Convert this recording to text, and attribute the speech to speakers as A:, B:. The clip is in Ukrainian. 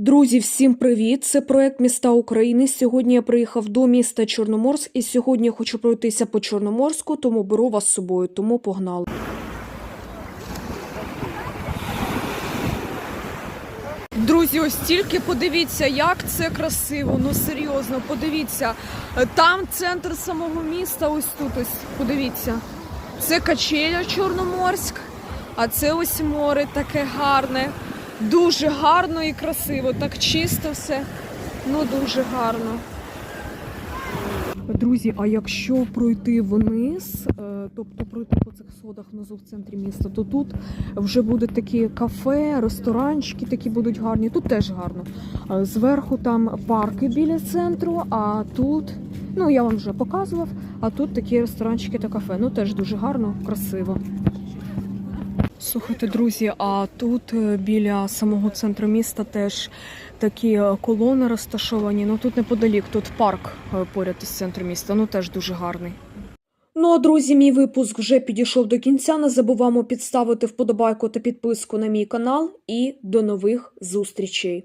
A: Друзі, всім привіт! Це проект міста України. Сьогодні я приїхав до міста Чорноморськ, і сьогодні я хочу пройтися по Чорноморську, тому беру вас з собою. Тому погнали. Друзі, ось тільки подивіться, як це красиво. Ну серйозно, подивіться. Там центр самого міста. Ось тут ось подивіться. Це качеля Чорноморськ, а це ось море таке гарне. Дуже гарно і красиво, так чисто все. Ну дуже гарно. Друзі, а якщо пройти вниз, е, тобто пройти по цих сходах внизу в центрі міста, то тут вже будуть такі кафе, ресторанчики такі будуть гарні. Тут теж гарно. Е, Зверху там парки біля центру, а тут, ну я вам вже показував, а тут такі ресторанчики та кафе. Ну теж дуже гарно, красиво. Слухайте, друзі, а тут е, біля самого центру міста теж такі е, колони розташовані. Ну тут неподалік, тут парк е, поряд із центром міста. Ну теж дуже гарний. Ну а друзі, мій випуск вже підійшов до кінця. Не забуваємо підставити вподобайку та підписку на мій канал. І до нових зустрічей.